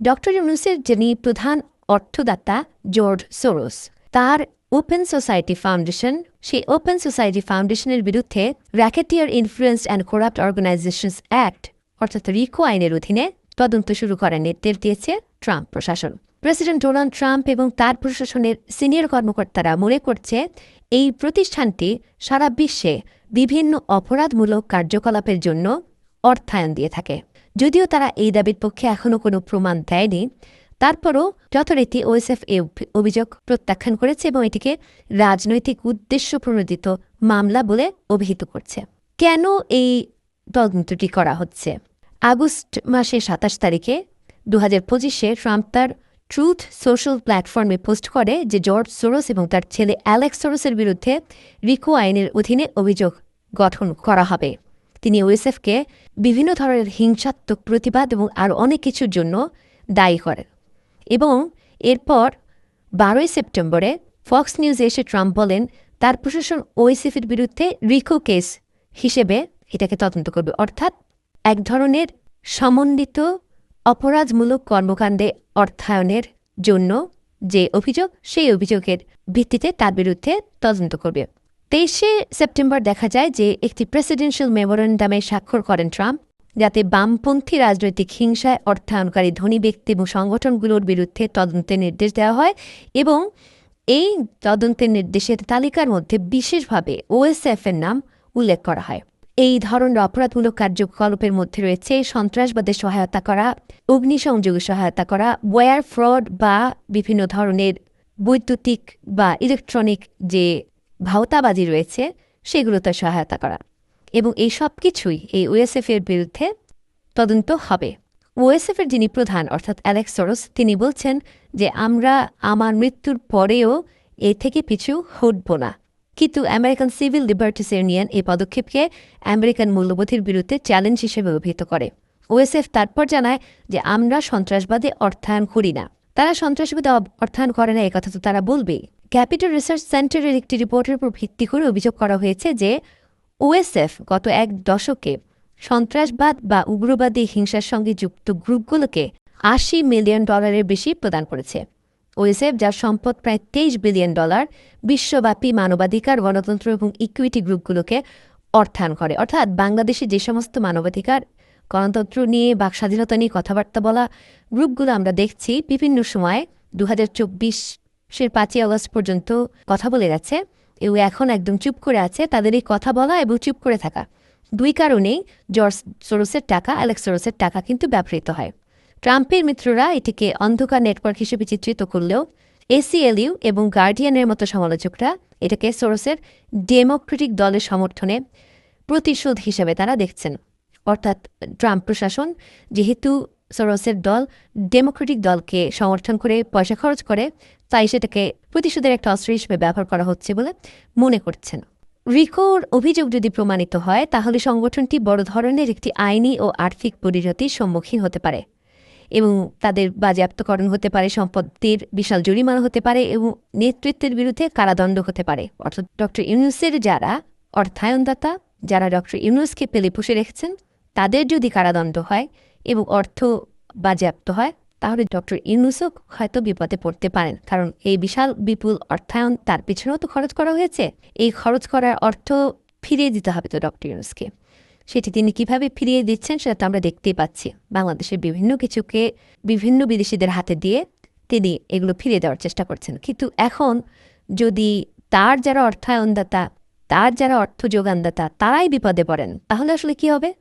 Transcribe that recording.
Doctor ইউনুসের যিনি প্রধান অর্থদাতা জর্জ সোরোস তার ওপেন সোসাইটি ফাউন্ডেশন সেই ওপেন সোসাইটি ফাউন্ডেশনের বিরুদ্ধে racketeer influence and corrupt organisations act অর্থাৎ রিকো আইনের অধীনে তদন্ত শুরু করার নির্দেশ দিয়েছে ট্রাম্প প্রশাসন। প্রেসিডেন্ট ডোনাল্ড ট্রাম্প এবং তার প্রশাসনের সিনিয়র কর্মকর্তারা মনে করছে এই প্রতিষ্ঠানটি সারা বিশ্বে বিভিন্ন অপরাধমূলক কার্যকলাপের জন্য অর্থায়ন দিয়ে থাকে। যদিও তারা এই দাবির পক্ষে এখনও কোনো প্রমাণ দেয়নি, তারপরও যথারীতি ওএসএফ এ অভিযোগ প্রত্যাখ্যান করেছে এবং এটিকে রাজনৈতিক উদ্দেশ্য প্রণোদিত মামলা বলে অভিহিত করছে। কেন এই তদন্তটি করা হচ্ছে? আগস্ট মাসের সাতাশ তারিখে দু হাজার পঁচিশে ট্রাম্প তার ট্রুথ সোশ্যাল প্ল্যাটফর্মে পোস্ট করে যে জর্জ সোরস এবং তার ছেলে অ্যালেক্স সোরসের বিরুদ্ধে রিকো আইনের অধীনে অভিযোগ গঠন করা হবে। তিনি ওএসএফকে বিভিন্ন ধরনের হিংসাত্মক প্রতিবাদ এবং আরও অনেক কিছুর জন্য দায়ী করেন। এবং এরপর বারোই সেপ্টেম্বরে ফক্স নিউজে এসে ট্রাম্প বলেন, তার প্রশাসন ওএসএফের বিরুদ্ধে রিকো কেস হিসেবে এটাকে তদন্ত করবে। অর্থাৎ এক ধরনের সমন্বিত অপরাধমূলক কর্মকাণ্ডে অর্থায়নের জন্য যে অভিযোগ, সেই অভিযোগের ভিত্তিতে তার বিরুদ্ধে তদন্ত করবে। তেইশে সেপ্টেম্বর দেখা যায় যে একটি প্রেসিডেন্সিয়াল মেমোরেন্ডামে স্বাক্ষর করেন ট্রাম্প, যাতে বামপন্থী রাজনৈতিক হিংসায় অর্থায়নকারী ধনী ব্যক্তি এবং সংগঠনগুলোর বিরুদ্ধে তদন্তের নির্দেশ দেওয়া হয় এবং এই তদন্তের নির্দেশের তালিকার মধ্যে বিশেষভাবে ওএসএফ এর নাম উল্লেখ করা হয়। এই ধরনের অপরাধমূলক কার্যকলাপের মধ্যে রয়েছে সন্ত্রাসবাদের সহায়তা করা, অগ্নিসংযোগে সহায়তা করা ওয়্যার ফ্রড বা বিভিন্ন ধরনের বৈদ্যুতিক বা ইলেকট্রনিক যে ভাওতাবাজি রয়েছে সেগুলোতে সহায়তা করা। এবং এই সব কিছুই এই ওএসএফ এর বিরুদ্ধে তদন্ত হবে। ওএসএফ এর যিনি প্রধান, অর্থাৎ অ্যালেক্স সরোস, তিনি বলছেন যে, আমরা আমার মৃত্যুর পরেও এ থেকে পিছু হটব না। কিন্তু আমেরিকান সিভিল লিবার্টিস ইউনিয়ন এই পদক্ষেপকে আমেরিকান মূল্যবোধের বিরুদ্ধে চ্যালেঞ্জ হিসেবে অভিহিত করে। ওএসএফ তারপর জানায় যে, আমরা সন্ত্রাসবাদে অর্থায়ন করি না। তারা সন্ত্রাসবাদে অর্থায়ন করে না কথা তো তারা বলবেই। ক্যাপিটাল রিসার্চ সেন্টারের একটি রিপোর্টের উপর ভিত্তি করে অভিযোগ করা হয়েছে যে ওএসএফ গত এক দশকে সন্ত্রাসবাদ বা উগ্রবাদী হিংসার সঙ্গে যুক্ত গ্রুপগুলোকে আশি মিলিয়ন ডলারের বেশি প্রদান করেছে। ওএসএফ, যার সম্পদ প্রায় তেইশ বিলিয়ন ডলার, বিশ্বব্যাপী মানবাধিকার, গণতন্ত্র এবং ইকুইটি গ্রুপগুলোকে অর্থায়ন করে। অর্থাৎ বাংলাদেশে যে সমস্ত মানবাধিকার, গণতন্ত্র নিয়ে, বাক স্বাধীনতা নিয়ে কথাবার্তা বলা গ্রুপগুলো আমরা দেখছি বিভিন্ন সময় দু হাজার চব্বিশের পাঁচই আগস্ট পর্যন্ত কথা বলে গেছে এও এখন একদম চুপ করে আছে তাদের এই কথা বলা এবং চুপ করে থাকা। দুই কারণেই জর্জ সোরসের টাকা, অ্যালেক্স সোরসের টাকা কিন্তু ব্যবহৃত হয়। ট্রাম্পের মিত্ররা এটিকে অন্ধকার নেটওয়ার্ক হিসেবে চিত্রিত করলেও এসিএলইউ এবং গার্ডিয়ানের মতো সমালোচকরা এটাকে সোরসের ডেমোক্রেটিক দলের সমর্থনে প্রতিশোধ হিসেবে তারা দেখছেন। অর্থাৎ ট্রাম্প প্রশাসন যেহেতু সরসের দল ডেমোক্রেটিক দলকে সমর্থন করে পয়সা খরচ করে, তাই সেটাকে প্রতিশোধের একটা অস্ত্র হিসেবে ব্যবহার করা হচ্ছে বলে মনে করছেন। রিকোর অভিযোগ যদি প্রমাণিত হয়, তাহলে সংগঠনটি বড় ধরনের একটি আইনি ও আর্থিক পরিণতির সম্মুখীন হতে পারে এবং তাদের বাজেয়াপ্তকরণ হতে পারে, সম্পত্তির বিশাল জরিমানা হতে পারে এবং নেতৃত্বের বিরুদ্ধে কারাদণ্ড হতে পারে। অর্থাৎ ডক্টর ইউনুসের যারা অর্থায়নদাতা, যারা ডক্টর ইউনুসকে পেলে পুষে রেখেছেন, তাদের যদি কারাদণ্ড হয় এবং অর্থ বাজেয়াপ্ত হয়, তাহলে ডক্টর ইউনুসও হয়তো বিপদে পড়তে পারেন। কারণ এই বিশাল, বিপুল অর্থায়ন তার পিছনেও তো খরচ করা হয়েছে। এই খরচ করার অর্থ ফিরিয়ে দিতে হবে তো ডক্টর ইউনুসকে। সেটি তিনি কীভাবে ফিরিয়ে দিচ্ছেন সেটা তো আমরা দেখতেই পাচ্ছি। বাংলাদেশের বিভিন্ন কিছুকে বিভিন্ন বিদেশিদের হাতে দিয়ে তিনি এগুলো ফিরিয়ে দেওয়ার চেষ্টা করছেন। কিন্তু এখন যদি তার যারা অর্থায়নদাতা, তার যারা অর্থ যোগানদাতা, তারাই বিপদে পড়েন, তাহলে আসলে কি হবে?